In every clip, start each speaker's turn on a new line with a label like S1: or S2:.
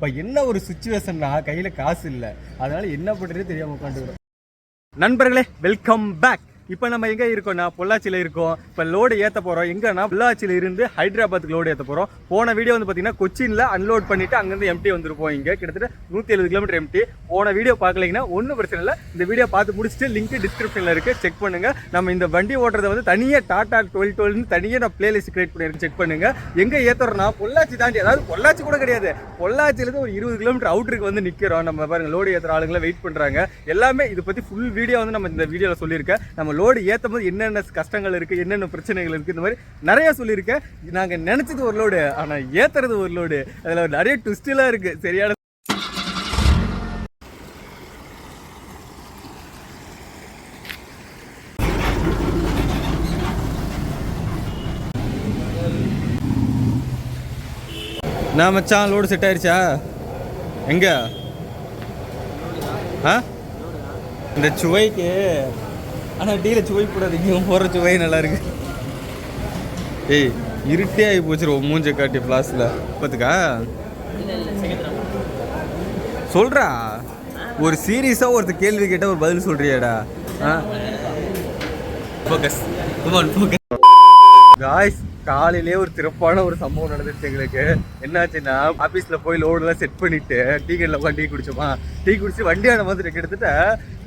S1: இப்போ என்ன ஒரு சுச்சுவேஷன்னா கையில் காசு இல்லை. அதனால என்ன பண்ணுறதே தெரியாமல் உட்காந்துக்கிறோம் நண்பர்களே வெல்கம் பேக் இப்போ நம்ம எங்கே இருக்கோம்னா பொள்ளாச்சியில் இருக்கோம். இப்போ லோடு ஏற்ற போகிறோம் எங்கன்னா பொள்ளாச்சியில் இருந்து ஹைதராபாத்துக்கு லோடு ஏற்ற போகிறோம் போன வீடியோ வந்து பார்த்தீங்கன்னா கொச்சினில் அன்லோட் பண்ணிவிட்டு அங்கேருந்து எம்டி வந்திருப்போம் இங்கே. கிட்டத்தட்ட நூற்றி எழுபது கிலோமீட்டர் எம்டி போன வீடியோ பார்க்கலைங்கன்னா ஒன்றும் பிரச்சனை இல்லை. இந்த வீடியோ பார்த்து முடிச்சுட்டு லிங்க் டிஸ்கிரிப்ஷனில் இருக்குது செக் பண்ணுங்கள் நம்ம இந்த வண்டி ஓட்டுறதை வந்து தனியாக டாடா டுவெல் டுவெல்னு தனியாக நான் பிளேலிஸ்ட் கிரியேட் பண்ணியிருக்கேன். செக் பண்ணுங்கள் எங்கே ஏற்றுறோம்னா பொள்ளாச்சி தாண்டி அதாவது பொள்ளாச்சி கூட கிடையாது. பொள்ளாச்சியிலேருந்து ஒரு இருபது கிலோமீட்டர் அவுட்டருக்கு வந்து நிற்கிறோம் நம்ம பாருங்கள் லோடு ஏற்றுற ஆளுங்களை வெயிட் பண்ணுறாங்க எல்லாமே இதை பற்றி ஃபுல் வீடியோ வந்து நம்ம இந்த வீடியோவில் சொல்லியிருக்கேன். நம்ம லோடு ஏற்றும் போது என்னென்ன கஷ்டங்கள் இருக்குது என்னென்ன பிரச்சனைகள் இருக்குது இந்த மாதிரி நிறைய சொல்லியிருக்கேன். நாங்கள் நினச்சது ஒரு லோடு ஆனால் ஏற்றுறது ஒரு லோடு. அதில் நிறைய ட்விஸ்டெலாம் இருக்குது சரியான நான் மச்சான் லோடு செட் ஆயிருச்சா? எங்க? ஆ? இந்த சுவைக்கு ஆனால் டீல சுவை கூடாது இங்கே போடுற சுவை நல்லா இருக்கு. ஏய் இருட்டே ஆகி போச்சிரும் மூஞ்ச காட்டி ஃப்ளாஸில் பார்த்துக்கா. சொல்றா. ஒரு சீரியஸாக ஒருத்தர் கேள்வி கேட்டால் ஒரு பதில் சொல்றியாடா? ஆ? Focus come on focus guys காலையிலே ஒரு சிறப்பான ஒரு சம்பவம் நடந்துச்சு எங்களுக்கு. என்னாச்சுன்னா ஆஃபீஸில் போய் லோடெல்லாம் செட் பண்ணிட்டு டீ கடையில் உட்காந்து டீ குடிச்சோமா? டீ குடிச்சு வண்டியான மாதிரி கிட்டத்தட்ட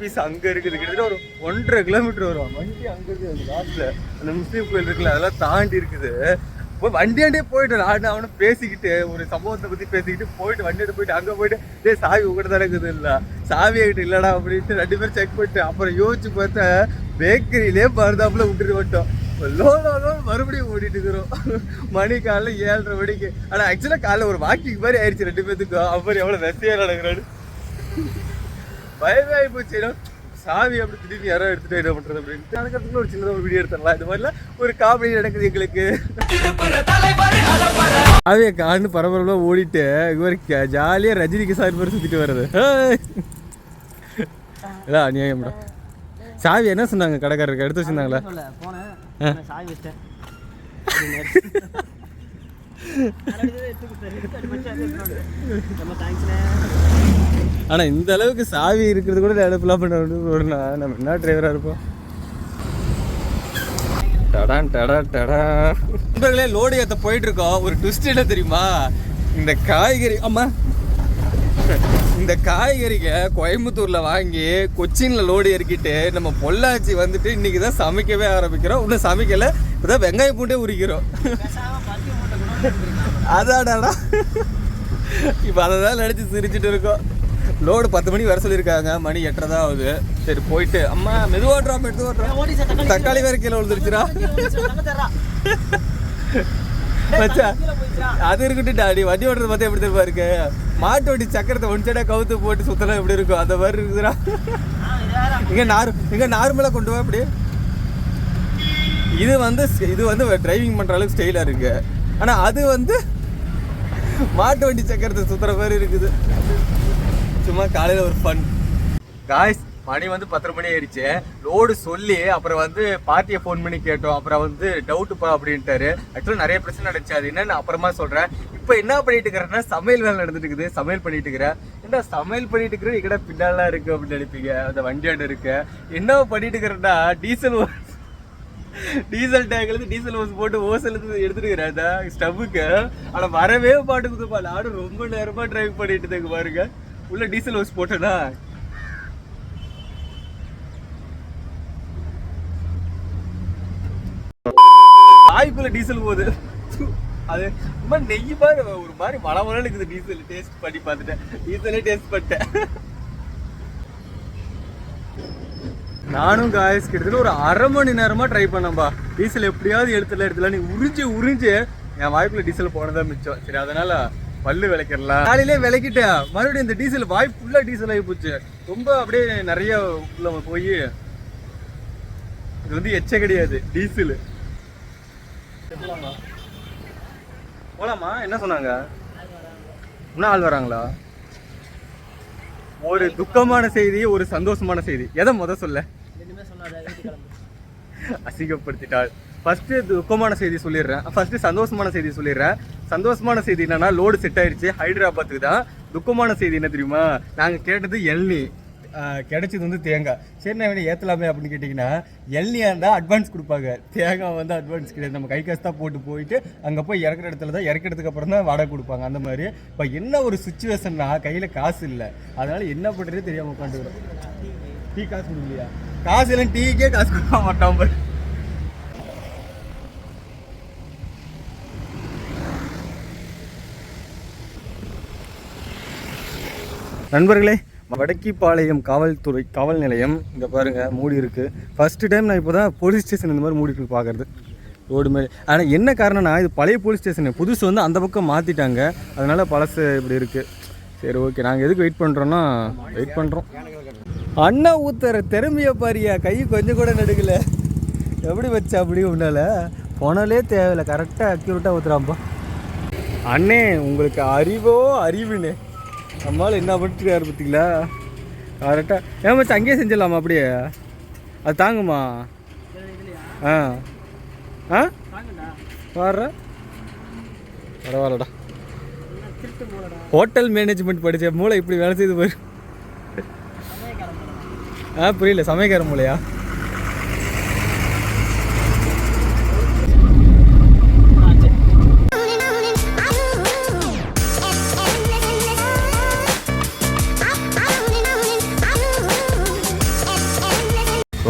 S1: பீஸ் அங்கே இருக்குது. கிட்டத்தட்ட ஒரு ஒன்றரை கிலோமீட்டர் வரும். வண்டி அங்கே இருக்குது. அந்த அந்த முஸ்லீம் கோயில் இருக்குல்ல அதெல்லாம் தாண்டி இருக்குது. போய் வண்டியாண்டே போயிட்டு நான் அவனும் பேசிக்கிட்டு ஒரு சம்பவத்தை பற்றி பேசிக்கிட்டு போயிட்டு வண்டியோட போயிட்டு அங்கே போயிட்டு டே சாவி உங்கள்கிட்ட தான் இருக்குது? இல்லை. சாவி கிட்ட இல்லைடா அப்படின்ட்டு ரெண்டு பேரும் செக் பண்ணிட்டு அப்புறம் யோசிச்சு பார்த்தா பேக்கரியிலே மருந்தாப்புல விட்டுட்டு வந்துட்டோம். லோ லோ மறுபடியும் ஓடிட்டு இருக்கிறோம். மணி காலைல ஏழரை மணிக்கு. ஆனால் ஆக்சுவலாக காலைல ஒரு வாக்கிங் மாதிரி ஆயிடுச்சு ரெண்டு பேத்துக்கும். அப்புறம் எவ்வளோ வெசையாக நடக்கிறாரு பயமே ஆகி போச்சு. ஏன்னா, சாவி அப்படி திடீர்னு யாரோ எடுத்துட்டு என்ன பண்றது அப்படின்ட்டு. அதுக்கப்புறம் ஒரு சின்னதாக ஒரு வீடியோ எடுத்துடலாம் இது மாதிரிலாம் ஒரு காமெடி நடக்குது எங்களுக்கு. சாவியை காண்டு பரபரப்பாக ஓடிட்டு இவர் ஜாலியாக ரஜினிக்கு சாரி மாதிரி சுற்றிட்டு வர்றது. இல்லை அநியாயம்டா சாவி என்ன சொன்னாங்க கடைக்காரருக்கு? எடுத்து வச்சிருந்தாங்களா?
S2: சாவி
S1: ஆனால் இந்த அளவுக்கு சாவி இருக்கிறது கூட நினைப்பெல்லாம் பண்ண வேணும்னா நம்ம என்ன டிரைவராக இருப்போம்? டடா டடா டடா. நண்பர்களே லோடு ஏற்ற போயிட்டு இருக்கோம் ஒரு ட்விஸ்ட் என்ன தெரியுமா? இந்த காய்கறி அம்மா. இந்த காய்கறிங்க கோயம்புத்தூரில் வாங்கி கொச்சின்ல லோடு இறக்கிட்டு நம்ம பொள்ளாச்சி வந்துட்டு இன்னைக்கு தான் சமைக்கவே ஆரம்பிக்கிறோம். இன்னும் சமைக்கலை. இப்போ தான் வெங்காயம் பூண்டே உரிக்கிறோம். அதாடாடா இப்போ அதை தான் நினச்சி சிரிச்சிட்டு இருக்கோம். லோடு பத்து மணிக்கு வர சொல்லியிருக்காங்க. மணி எட்டரை தான் ஆகுது. சரி போயிட்டு. அம்மா மெதுவாட்ரா மெதுவாட்ரா
S2: ஓடி சார் தக்காளி
S1: வேற கீழே விழுந்துருச்சுடா. மச்சா அது இருக்கட்டும் டாடி வண்டி ஓட்டுறது பார்த்தா எப்படி தெரியுமா இருக்கு? மாட்டு வண்டி சக்கரத்தை ஒன் சைடா கவுத்து போட்டு சுத்தலாம் எப்படி இருக்கும்? அந்த மாதிரி இருக்குதுடா. இங்க நார் இங்க நார்மலா கொண்டு வா அப்படி. இது வந்து இது வந்து டிரைவிங் பண்ற அளவுக்கு ஸ்டைலா இருக்கு. ஆனால் அது வந்து மாட்டு வண்டி சக்கரத்தை சுத்துற மாதிரி இருக்குது. சும்மா காலையில் ஒரு ஃபன் காய்ஸ் மணி வந்து பத்தரை மணி ஆயிடுச்சு. லோடு சொல்லி அப்புறம் வந்து பார்ட்டியை ஃபோன் பண்ணி கேட்டோம். அப்புறம் வந்து டவுட்டுப்பா அப்படின்ட்டாரு. ஆக்சுவலாக நிறைய பிரச்சனை நடந்துச்சு. அது என்னன்னு அப்புறமா சொல்கிறேன் இப்போ என்ன பண்ணிட்டு இருக்கிறேன்னா சமையல் வேலை நடந்துட்டு இருக்குது. சமையல் பண்ணிட்டு இருக்கிறேன். என்ன சமையல் பண்ணிட்டு இருக்கிறேன்? இக்கட பின்னாலாம் இருக்குது அப்படின்னு நினைப்பீங்க. அந்த வண்டியாண்டு இருக்கு. என்ன பண்ணிட்டு இருக்கிறேன்னா டீசல் டீசல் டேங்க்ல இருந்து டீசல் ஓஸ் போட்டு ஓசல் இருந்து எடுத்துட்டு ஸ்டவ்வுக்கு. ஆனா வரவே மாட்டேங்குதுப்பா நானும் ரொம்ப நேரமா டிரைவ் பண்ணிட்டு இருக்கு பாருங்க. உள்ள டீசல் ஓஸ் போட்டேனா? வாய்க்குள்ள டீசல் போகுது. அது ரொம்ப நெய் மாதிரி ஒரு மாதிரி மழை இருக்குது டீசல். டேஸ்ட் பண்ணி பார்த்துட்டேன். டீசலே டேஸ்ட் பண்ணிட்டேன். நானும் காய்ஸ் கிட்டத்தட்ட ஒரு அரை மணி நேரமா ட்ரை பண்ணம்பா டீசல் எப்படியாவது எடுத்துல எடுத்துல நீ உறிஞ்சு உறிஞ்சு. என் வாய்ப்புல டீசல் போனதா மிச்சம். சரி அதனால பல்லு விளக்கிடலாம். காலையிலே விளக்கிட்டேன். மறுபடியும் இந்த டீசல் வாய் ஃபுல்லாக டீசல் ஆகி போச்சு. ரொம்ப அப்படியே நிறைய உள்ள போய் இது வந்து எச்ச கிடையாது டீசல் போலாமா? என்ன சொன்னாங்க? இன்னும் ஆள் வராங்களா? ஒரு துக்கமான செய்தி ஒரு சந்தோஷமான செய்தி. எதை முத சொல்ல?
S2: ரெண்டுமே வீட்டுக்கு கிளம்பு
S1: அசிங்கப்படுத்திட்டாள் ஃபஸ்ட்டு துக்கமான செய்தி சொல்லிடுறேன். ஃபஸ்ட்டு சந்தோஷமான செய்தி சொல்லிடுறேன். சந்தோஷமான செய்தி என்னன்னா லோடு செட் ஆயிடுச்சு. ஹைதராபாத்துக்கு தான். துக்கமான செய்தி என்ன தெரியுமா? நாங்கள் கேட்டது எள்நி கிடைச்சது வந்து தேங்காய். சரி நான் ஏற்றலாமே அப்படின்னு கேட்டிங்கன்னா எள்னியாக இருந்தால் அட்வான்ஸ் கொடுப்பாங்க. தேங்காய் வந்து அட்வான்ஸ் கிடையாது. நம்ம கை காசு தான் போட்டு போயிட்டு அங்கே போய் இறக்குற இடத்துல தான் இறக்கிறதுக்கு அப்புறம் தான் வாடகை கொடுப்பாங்க. அந்த மாதிரி. இப்போ என்ன ஒரு சுச்சுவேஷன்னா கையில் காசு இல்லை. அதனால் என்ன பண்ணுறதே தெரியாமல் உட்காந்துக்கிறோம். டீ காசு கொடுக்கலையா? காசு இல்லை டீக்கே காசு கொடுக்க மாட்டோம் பட் நண்பர்களே வடக்கிப்பாளையம் காவல்துறை காவல் நிலையம் இங்கே பாருங்கள் மூடி இருக்குது ஃபஸ்ட்டு டைம் நான் இப்போ தான் போலீஸ் ஸ்டேஷன் இந்த மாதிரி மூடி இருக்கு பார்க்குறது ரோடு மாதிரி ஆனால் என்ன காரணம்னா இது பழைய போலீஸ் ஸ்டேஷன் புதுசு வந்து அந்த பக்கம் மாற்றிட்டாங்க அதனால் பழசு இப்படி இருக்குது சரி ஓகே நாங்கள் எதுக்கு வெயிட் பண்ணுறோன்னா வெயிட் பண்ணுறோம் அண்ணா ஊத்துற திறமைய பாரியா கை கொஞ்சம் கூட நடுக்கல. எப்படி வச்சா அப்படி உன்னால? போனாலே தேவையில்ல கரெக்டாக அக்யூரேட்டாக ஊத்துறாம்பா அண்ணே உங்களுக்கு அறிவோ அறிவுண்ணே நம்மளால என்ன பண்ணிட்டுருக்காரு பார்த்தீங்களா? கரெக்டாக ஏன் மச்சான் அங்கேயே செஞ்சிடலாமா அப்படியே? அது தாங்குமா? ஆ. ஆ? வர்ற பரவாயில்லடா. ஹோட்டல் மேனேஜ்மெண்ட் படித்த மூளை இப்படி வேலை செய்து போயிரு. ஆ புரியல. சமயக்கார மூலையா?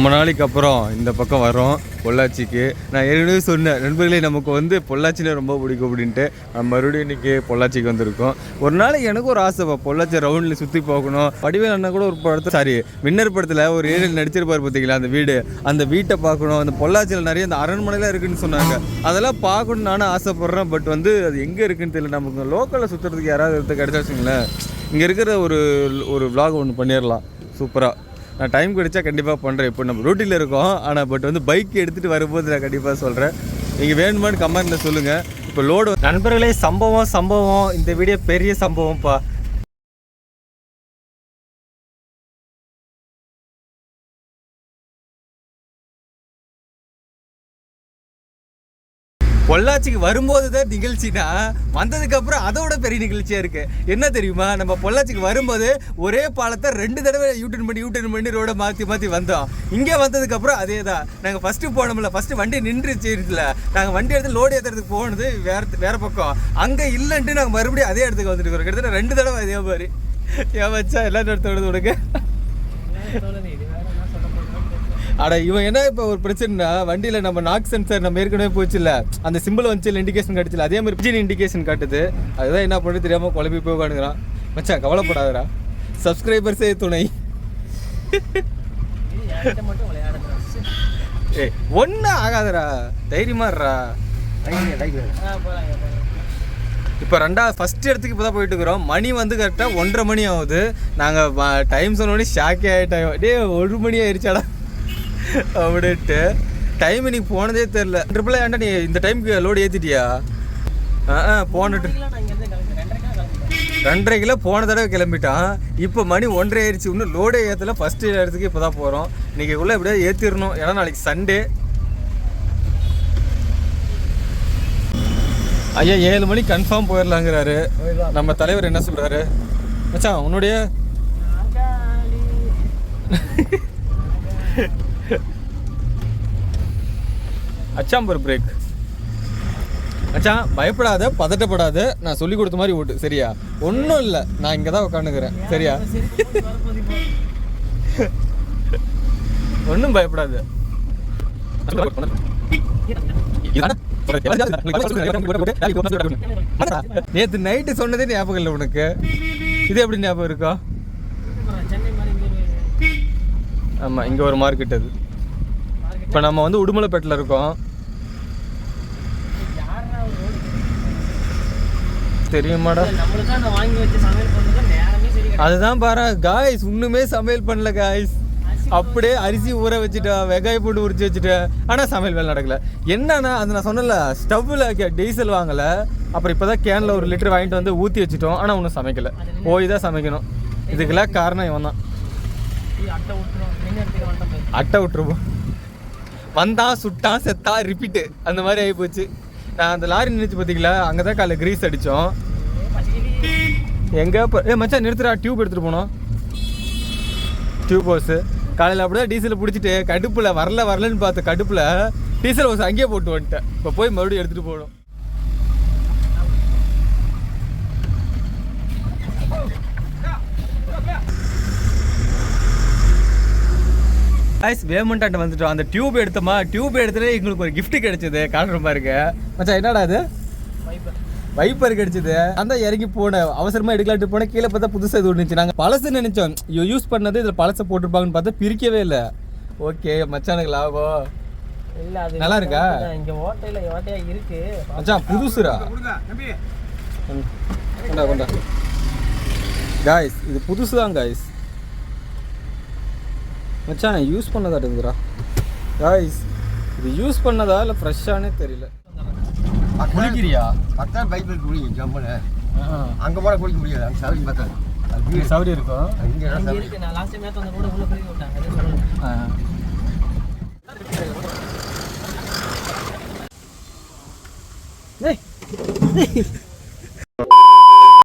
S1: ரொம்ப நாளைக்கு அப்புறம் இந்த பக்கம் வரோம் பொள்ளாச்சிக்கு. நான் ஏற்கனவே சொன்னேன் நண்பர்களே நமக்கு வந்து பொள்ளாச்சியில் ரொம்ப பிடிக்கும் அப்படின்ட்டு. மறுபடியும் இன்னைக்கு பொள்ளாச்சிக்கு வந்திருக்கோம். ஒரு நாளைக்கு எனக்கு ஒரு ஆசை பொள்ளாச்சி ரவுண்டில் சுற்றி போகணும் வடிவேல் அண்ணா கூட ஒரு படத்தை சாரி வின்னர் படத்தில் ஒரு ஏழு நடிச்சிருப்பார் பார்த்தீங்களா அந்த வீடு. அந்த வீட்டை பார்க்கணும். அந்த பொள்ளாச்சியில் நிறைய அந்த அரண்மனைலாம் இருக்குன்னு சொன்னாங்க. அதெல்லாம் பார்க்கணும்னு நானும் ஆசைப்பட்றேன். பட் வந்து அது எங்கே இருக்குன்னு தெரியல. நமக்கு லோக்கலில் சுற்றுறதுக்கு யாராவது ஒருத்தர் கிடைச்சா வச்சுங்களேன் இங்கே இருக்கிற ஒரு ஒரு vlog ஒன்று பண்ணிடலாம். சூப்பராக நான் டைம் கிடைச்சா கண்டிப்பாக பண்ணுறேன் இப்போ நம்ம ரூட்டில் இருக்கோம். ஆனால் பட் வந்து பைக் எடுத்துகிட்டு வரும்போது நான் கண்டிப்பாக சொல்கிறேன் நீங்கள் வேணுமான்னு கமெண்ட்டில் சொல்லுங்கள் இப்போ லோடு நண்பர்களே சம்பவம் சம்பவம். இந்த வீடியோ பெரிய சம்பவம்ப்பா. பொள்ளாச்சிக்கு வரும்போது தான் நிகழ்ச்சினா வந்ததுக்கு அப்புறம் அதோட பெரிய நிகழ்ச்சியா இருக்கு. என்ன தெரியுமா? நம்ம பொள்ளாச்சிக்கு வரும்போது ஒரே பாலத்தை ரெண்டு தடவை யூட்டர்ன் பண்ணி யூட்டர்ன் பண்ணி ரோட மாற்றி மாற்றி வந்தோம். இங்கே வந்ததுக்கு அப்புறம் அதே தான் நாங்கள் ஃபஸ்ட்டு போனோம்ல ஃபஸ்ட்டு வண்டி நின்றுச்சு இருக்குல்ல நாங்கள் வண்டி எடுத்து லோடு ஏற்றுறதுக்கு போனது வேற வேற பக்கம். அங்கே இல்லைன்ட்டு நாங்கள் மறுபடியும் அதே இடத்துக்கு வந்துட்டு இருக்கிறோம் கிட்டத்தட்ட ரெண்டு தடவை அதே மாதிரி. ஏன் வச்சா எல்லா இடத்தோட உனக்கு? அட இவன் என்ன இப்போ ஒரு பிரச்சனைனா வண்டியில் நம்ம நாக் சென்சர் நம்ம ஏற்கனவே போச்சுல்ல. அந்த சிம்பிள் வந்துச்சு இண்டிகேஷன் காட்டுச்சுல அதே மாதிரி பிஜின் இண்டிகேஷன் காட்டுது. அதுதான் என்ன பண்ணி தெரியாமல் குழம்பி போய் உட்காந்துக்கிறான் மச்சான் கவலைப்படாதடா. சப்ஸ்கிரைபர்ஸே துணை.
S2: மட்டும் விளையாடுறேன்
S1: ஒன்றும் ஆகாதடா. தைரியமா இருடா. இப்போ ரெண்டாவது ஃபஸ்ட் இடத்துக்கு இப்போ தான் போயிட்டு இருக்கிறோம். மணி வந்து கரெக்டாக ஒன்றரை மணி ஆகுது. நாங்கள் டைம் சொன்னோடனே ஷாக்கே ஆகிட்டோம் டே ஒரு மணி ஆயிடுச்சாடா அப்படின்ட்டு டைம் இன்னைக்கு போனதே தெரில ட்ரிபிள் ஏன்டா நீ இந்த டைமுக்கு லோடு ஏற்றிட்டியா ஆ போனட்டு போன
S2: ரெண்டரை
S1: கிலோ போன தடவை கிளம்பிட்டான். இப்போ மணி ஒன்றரை ஆயிடுச்சு. இன்னும் லோடே ஏற்றல ஃபஸ்ட்டு இடத்துக்கு இப்போ தான் போகிறோம் இன்றைக்கி உள்ள எப்படியாவது ஏற்றிடணும் ஏன்னா நாளைக்கு சண்டே ஐயா ஏழு மணி கன்ஃபார்ம் போயிடலாங்கிறாரு. நம்ம தலைவர் என்ன சொல்கிறாரு மச்சான் உன்னுடைய அச்சாம்பர் பிரேக் மச்சான் பயப்படாத பதட்டப்படாத. நான் சொல்லி கொடுத்த மாதிரி ஓட்டு. சரியா? ஒன்றும் இல்லை. நான் இங்கே தான் உட்காந்துக்கிறேன் சரியா? ஒன்றும் பயப்படாது. நேற்று நைட்டு சொன்னதே ஞாபகம் இல்லை உனக்கு. இது எப்படி ஞாபகம் இருக்கா? ஆமாம் இங்கே ஒரு மார்க்கெட் அது இப்போ நம்ம வந்து உடுமலைப்பேட்டில் இருக்கோம். தெரியுமாடா? அதுதான் பாரு காய்ஸ் ஒண்ணுமே சமையல் பண்ணல காய்ஸ் அப்படியே அரிசி ஊற வச்சுட்டேன் வெங்காயம் போட்டு உரிச்சு வச்சுட்டேன். ஆனால் சமையல் வேலை நடக்கல. என்னன்னா அது நான் சொன்னல ஸ்டவ்வில் டீசல் வாங்கல. அப்புறம் இப்போதான் கேனில் ஒரு லிட்டர் வாங்கிட்டு வந்து ஊற்றி வச்சுட்டோம். ஆனால் ஒன்றும் சமைக்கல. போய் தான் சமைக்கணும். இதுக்கெல்லாம் காரணம் இவன் தான்
S2: அட்டை வந்துட்டோம்
S1: அட்டை விட்டுருவோம் வந்தான் சுட்டான் செத்தா ரிப்பீட்டு அந்த மாதிரி ஆகி போச்சு. நான் அந்த லாரி நினைச்சு பார்த்தீங்களா அங்கே தான் காலைல கிரீஸ் அடித்தோம் எங்கே ஏ மச்சான் நிறுத்துறா டியூப் எடுத்துகிட்டு போனோம். டியூப் ஹோஸு காலையில் அப்படியே டீசல் பிடிச்சிட்டு கடுப்பில் வரல வரலன்னு பார்த்த கடுப்பில் டீசல் ஹோஸ் அங்கேயே போட்டு வந்துட்டேன். இப்போ போய் மறுபடியும் எடுத்துகிட்டு போகணும். ஐஸ் வேமண்டாண்ட வந்துட்டோம். அந்த டியூப் எடுத்தோமா? டியூப் எடுத்துட்டு எங்களுக்கு ஒரு gift கிடைச்சது. காட்டுற பாருங்க. மச்சான் என்னடா அது?
S2: வைப்பர்
S1: கிடைச்சது. அந்த இறங்கி போனேன். அவசரமா எடுக்கலாட்டு போனேன். கீழே பார்த்தா புதுசா இது இருந்துச்சு. நாங்க பழசு நினைச்சோம். யூஸ் பண்ணது இதுல பழசை போட்டிருப்பாங்கன்னு பார்த்தா பிரிக்கவே இல்லை. ஓகே மச்சானுக்கு லாபம். நல்லா இருக்கா?
S2: இங்க ஓட்டையில ஓட்டையா இருக்கு.
S1: மச்சான் புதுசுரா? கொண்டா கொண்டா. காய்ஸ் இது புதுசு தான் காய்ஸ் மச்சான் யூஸ் பண்ணதாட்டுதுரா காய்ஸ் இது யூஸ் பண்ணதா இல்லை ஃப்ரெஷ்ஷானே தெரியல. குளிக்கிறியா?
S3: பத்தான் பைபிள் குடி ஜம்முன்னு அங்க போனா குளிக்க முடியாது அங்க சவுரி வீடு.
S1: சௌரி இருக்கும்.
S3: இங்க